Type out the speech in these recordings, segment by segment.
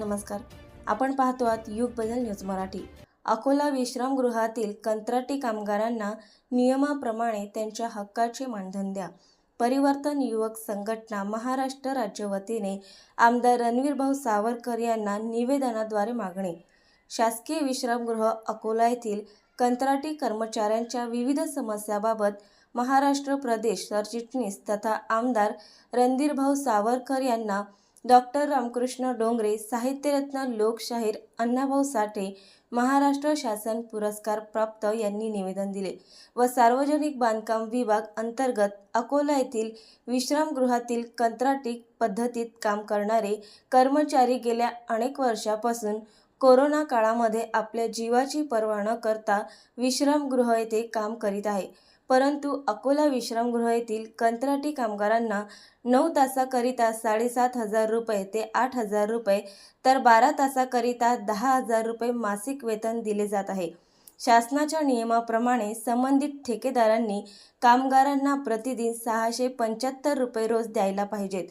नमस्कार. आपण पाहतो आहात युग बदल न्यूज मराठी. अकोला विश्रामगृहातील कंत्राटी कामगारांना नियमाप्रमाणे त्यांच्या हक्काचे मानधन द्या. परिवर्तन युवक संघटना महाराष्ट्र राज्य वतीने आमदार रणवीरभाऊ सावरकर यांना निवेदनाद्वारे मागणी. शासकीय विश्रामगृह अकोला येथील कंत्राटी कर्मचाऱ्यांच्या विविध समस्याबाबत महाराष्ट्र प्रदेश सरचिटणीस तथा आमदार रणधीरभाऊ सावरकर यांना डॉक्टर रामकृष्ण डोंगरे साहित्यरत्न लोकशाहीर अण्णाभाऊ साठे महाराष्ट्र शासन पुरस्कार प्राप्त यांनी निवेदन दिले व सार्वजनिक बांधकाम विभाग अंतर्गत अकोला येथील विश्रामगृहातील कंत्राटी पद्धतीत काम करणारे कर्मचारी गेल्या अनेक वर्षापासून कोरोना काळामध्ये आपल्या जीवाची पर्वा न करता विश्रामगृह येथे काम करीत आहे. परंतु अकोला विश्रामगृह येथील कंत्राटी कामगारांना नऊ तासाकरिता साडेसात हजार रुपये ते आठ हजार रुपये तर बारा तासाकरिता दहा हजार रुपये मासिक वेतन दिले जात आहे. शासनाच्या नियमाप्रमाणे संबंधित ठेकेदारांनी कामगारांना प्रतिदिन सहाशे पंच्याहत्तर रुपये रोज द्यायला पाहिजेत.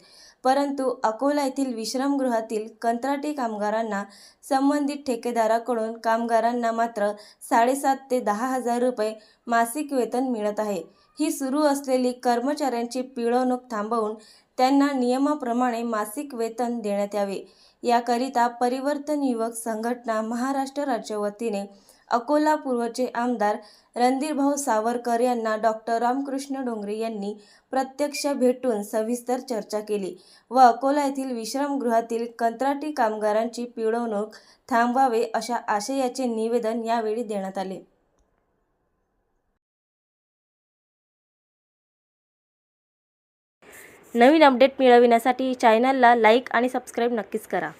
परंतु अकोला येथील विश्रामगृहातील कंत्राटी कामगारांना संबंधित ठेकेदाराकडून कामगारांना मात्र साडेसात ते दहा हजार रुपये मासिक वेतन मिळत आहे. ही सुरू असलेली कर्मचाऱ्यांची पिळवणूक थांबवून त्यांना नियमाप्रमाणे मासिक वेतन देण्यात यावे. याकरिता परिवर्तन युवक संघटना महाराष्ट्र राज्य वतीने अकोला पूर्वचे आमदार रणधीरभाऊ सावरकर यांना डॉक्टर रामकृष्ण डोंगरे यांनी प्रत्यक्ष भेटून सविस्तर चर्चा केली व अकोला येथील विश्रामगृहातील कंत्राटी कामगारांची पिळवणूक थांबवावे अशा आशयाचे निवेदन यावेळी देण्यात आले. नवीन अपडेट मिळविण्यासाठी चॅनलला लाईक आणि सबस्क्राईब नक्कीच करा.